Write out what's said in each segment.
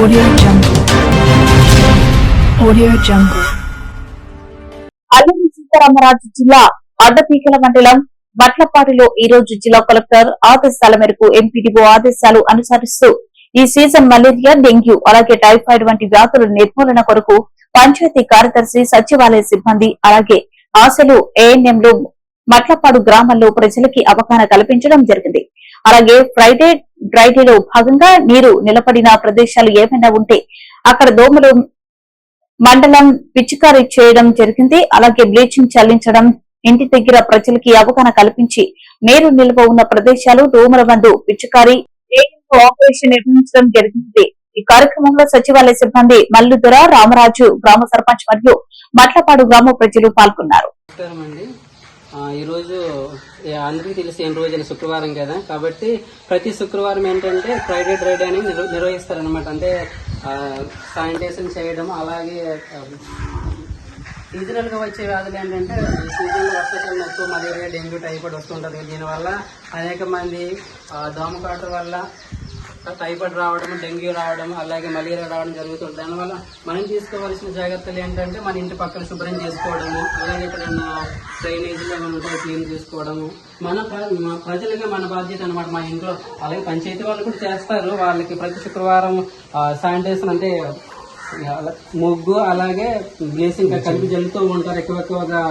Audio Jungle. Audio Jungle. Alluri Sitaramaraju జిల్లా అడ్డపీకల మండలం మట్లపాటిలో ఈ రోజు జిల్లా కలెక్టర్ ఆదేశాల మేరకు ఎంపీడీఓ ఆదేశాలు అనుసరిస్తూ ఈ సీజన్ మలేరియా డెంగ్యూ అలాగే టైఫాయిడ్ వంటి వ్యాధుల నిర్మూలన కొరకు పంచాయతీ కార్యదర్శి సచివాలయ సిబ్బంది అలాగే ఆశలు ఏఎన్ఎంలు మట్లపాడు గ్రామంలో ప్రజలకి అవగాహన కల్పించడం జరిగింది అలాగే ఫ్రైడే డ్రైడేలో భాగంగా నీరు నిలబడిన ప్రదేశాలు ఏమైనా ఉంటే అక్కడ దోమలు మండలం పిచికారీ చేయడం జరిగింది. అలాగే బ్లీచింగ్ చల్లించడం ఇంటి దగ్గర ప్రజలకి అవగాహన కల్పించి నీరు నిల్వ ఉన్న ప్రదేశాలు దోమల మందు పిచికారీ ఆపరేషన్ నిర్వహించడం జరిగింది. ఈ కార్యక్రమంలో సచివాలయ సిబ్బంది మల్లుదొర రామరాజు గ్రామ సర్పంచ్ మరియు మట్లపాడు గ్రామ ప్రజలు పాల్గొన్నారు. ఈరోజు అందరికీ తెలిసిన రోజున శుక్రవారం కదా? కాబట్టి ప్రతి శుక్రవారం ఏంటంటే ఫ్రైడే డ్రైడే అని నిర్వ నిర్వహిస్తారనమాట అంటే శానిటైజేషన్ చేయడం అలాగే సీజనల్గా వచ్చే వ్యాధులు ఏంటంటే సీజనల్ వర్షాకాలం ఎక్కువ మలేరియా డెంగ్యూ టైఫాయిడ్ వస్తుంటుంది దీనివల్ల అనేక మంది దోమకాటు వల్ల టైఫాయిడ్ రావడం డెంగ్యూ రావడం అలాగే మలేరియా రావడం జరుగుతుంది. దానివల్ల మనం తీసుకోవాల్సిన జాగ్రత్తలు ఏంటంటే మన ఇంటి పక్కన శుభ్రం చేసుకోవడము అలాగే ఎక్కడైనా డ్రైనేజీలు ఏమైనా ఉంటాయి క్లీన్ చేసుకోవడము. మన మన ప్రజలుగా మన బాధ్యత అనమాట మా ఇంట్లో. అలాగే పంచాయతీ వాళ్ళు కూడా చేస్తారు. వాళ్ళకి ప్రతి శుక్రవారం శానిటైజర్ అంటే ముగ్గు అలాగే బ్లేసింగ్ కలిపి జల్లుతూ ఉంటారు. ఎక్కువ ఎక్కువగా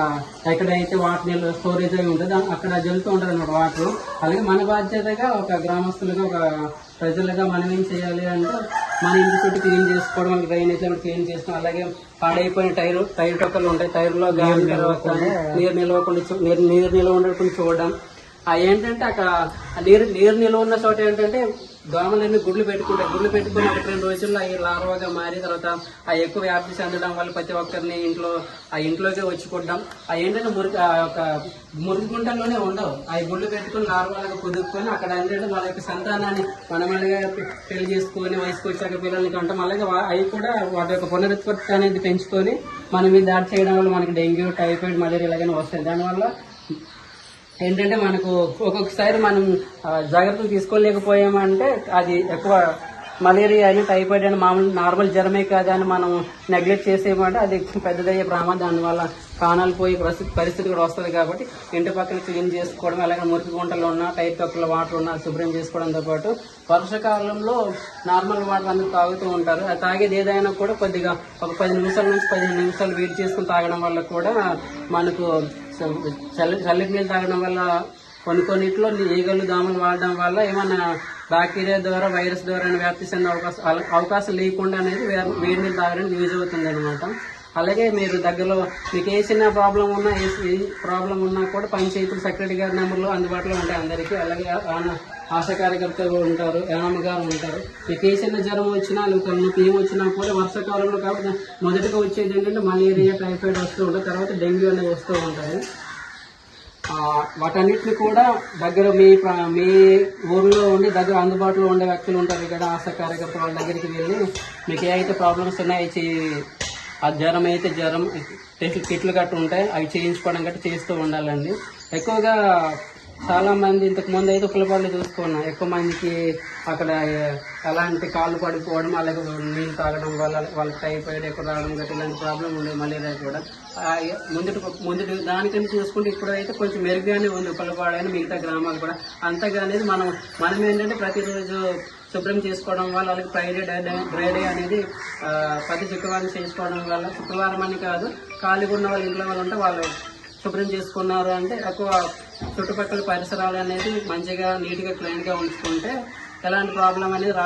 ఎక్కడైతే వాటర్ నిల్వ స్టోరేజ్ అయి ఉంటుంది అక్కడ జల్లుతూ ఉంటారు అన్నమాట వాటర్. అలాగే మన బాధ్యతగా ఒక గ్రామస్తులుగా ఒక ప్రజలుగా మనం ఏం చేయాలి అంటే మన ఇంటి చుట్టూ క్లీన్ చేసుకోవడం డ్రైనేజ్ క్లీన్ చేసుకోవడం అలాగే పాడైపోయిన టైర్ టైర్ టొక్కలు ఉంటాయి. టైర్లో గాలి తర్వాత నీరు నిల్వకుండా నీరు నీరు నిల్వ ఉండకుండా చూడడం. ఏంటంటే అక్కడ నీరు నీరు నిల్వ ఉన్న చోట ఏంటంటే దోమలన్నీ గుడ్లు పెట్టుకుంటాయి గుడ్లు పెట్టుకుని ఒకటి రెండు రోజుల్లో అవి లార్వాగా మారి తర్వాత ఆ ఎక్కువ వ్యాప్తి చెందడం వల్ల ప్రతి ఒక్కరిని ఇంట్లో ఆ ఇంట్లోకే వచ్చి కొట్టడం. ఆ ఏంటంటే మురికి ఆ యొక్క మురికి గుంటల్లోనే ఉండవు. ఆ గుడ్లు పెట్టుకుని లార్వాలుగా కుదుపుకొని అక్కడ ఏంటంటే వాళ్ళ యొక్క సంతానాన్ని మనమల్లిగా పెళ్ళి చేసుకొని వయసుకు వచ్చాక పిల్లల్ని కంటాం అలాగే వా- అవి కూడా వాటి యొక్క పునరుత్పత్తి అనేది పెంచుకొని మనం ఇది దాడి చేయడం వల్ల మనకి డెంగ్యూ టైఫాయిడ్ మలేరియా ఇలాగైనా వస్తాయి. దానివల్ల ఏంటంటే మనకు ఒక్కొక్కసారి మనం జాగ్రత్తలు తీసుకోలేకపోయామంటే అది ఎక్కువ మలేరియా అని టైఫాయిడ్ అని మామూలు నార్మల్ జ్వరమే కాదు అని మనం నెగ్లెక్ట్ చేసేయమంటే అది పెద్దదయ్యే ప్రమాదం. దానివల్ల ప్రాణాలు పోయే పరిస్థితి పరిస్థితి కూడా వస్తుంది కాబట్టి ఇంటి పక్కన క్లీన్ చేసుకోవడం అలాగే మురికి గుంటలు ఉన్న టైర్ కప్పుల వాటర్ ఉన్న శుభ్రం చేసుకోవడంతో పాటు వర్షాకాలంలో నార్మల్ వాటర్ అందరూ తాగుతూ ఉంటారు. అది తాగేది ఏదైనా కూడా కొద్దిగా ఒక పది నిమిషాల నుంచి పదిహేను నిమిషాలు వెయిట్ చేసుకుని తాగడం వల్ల కూడా మనకు చల్ల చల్లటి నీళ్ళు తాగడం వల్ల కొన్ని కొన్నిట్లో ఈగలు దోమలు వాడడం వల్ల ఏమన్నా బ్యాక్టీరియా ద్వారా వైరస్ ద్వారా వ్యాప్తి చెందే అవకాశం అవకాశం లేకుండా అనేది వేడి నీళ్ళు తాగడానికి యూజ్ అవుతుంది అనమాట అలాగే మీరు దగ్గరలో మీకు ఏ చిన్న ప్రాబ్లం ఉన్నా ఏ ప్రాబ్లం ఉన్నా కూడా పంచాయతీ సెక్రటరీ గారి నెంబర్లు అందుబాటులో ఉంటాయి అందరికీ. అలాగే ఆశా కార్యకర్తలు ఉంటారు ఎనమ్మ గారు ఉంటారు. మీకు ఏ చిన్న జ్వరం వచ్చినా లేకపోతే నొప్పి ఏం వచ్చినా కూడా వర్షాకాలంలో కాబట్టి మొదటగా వచ్చేది ఏంటంటే మలేరియా టైఫాయిడ్ వస్తూ ఉంటాయి. తర్వాత డెంగ్యూ అనేవి వస్తూ ఉంటాయి. వాటన్నిటిని కూడా దగ్గర మీ మీ ఊర్లో ఉండి దగ్గర అందుబాటులో ఉండే వ్యక్తులు ఉంటారు ఇక్కడ ఆశా కార్యకర్త వాళ్ళ దగ్గరికి వెళ్ళి మీకు ఏవైతే ప్రాబ్లమ్స్ ఉన్నాయో చే- ఆ జ్వరం అయితే జ్వరం టెస్ట్ కిట్లు గట్టు ఉంటాయి అవి చేయించుకోవడం గట్టి చేస్తూ ఉండాలండి. ఎక్కువగా చాలామంది ఇంతకు ముందు అయితే పిల్లపాళ్ళు చూసుకున్నాం. ఎక్కువ మందికి అక్కడ ఎలాంటి కాళ్ళు పడిపోవడం అలాగే నీళ్ళు తాగడం వల్ల వాళ్ళకి టైఫాయిడ్ ఎక్కువ రావడం గట్రా ఇలాంటి ప్రాబ్లం ఉండేది మలేరియా కూడా. ముందుటి ముందుటి దానికని చూసుకుంటే ఇప్పుడైతే కొంచెం మెరుగ్గానే ఉంది పిల్లపాడైన మిగతా గ్రామాలు కూడా. అంతగా అనేది మనం మనం ఏంటంటే ప్రతిరోజు శుభ్రం చేసుకోవడం వల్ల అలాగే ఫ్రైడే డ్రైడే అనేది ప్రతి శుక్రవారం చేసుకోవడం వల్ల శుక్రవారం అని కాదు ఖాళీగా ఉన్న వాళ్ళ ఇంట్లో వాళ్ళు ఉంటే వాళ్ళు శుభ్రం చేసుకున్నారు అంటే ఎక్కువ చుట్టుపక్కల పరిసరాలు అనేది మంచిగా నీట్గా క్లీన్గా ఉంచుకుంటే ఎలాంటి ప్రాబ్లం అనేది రా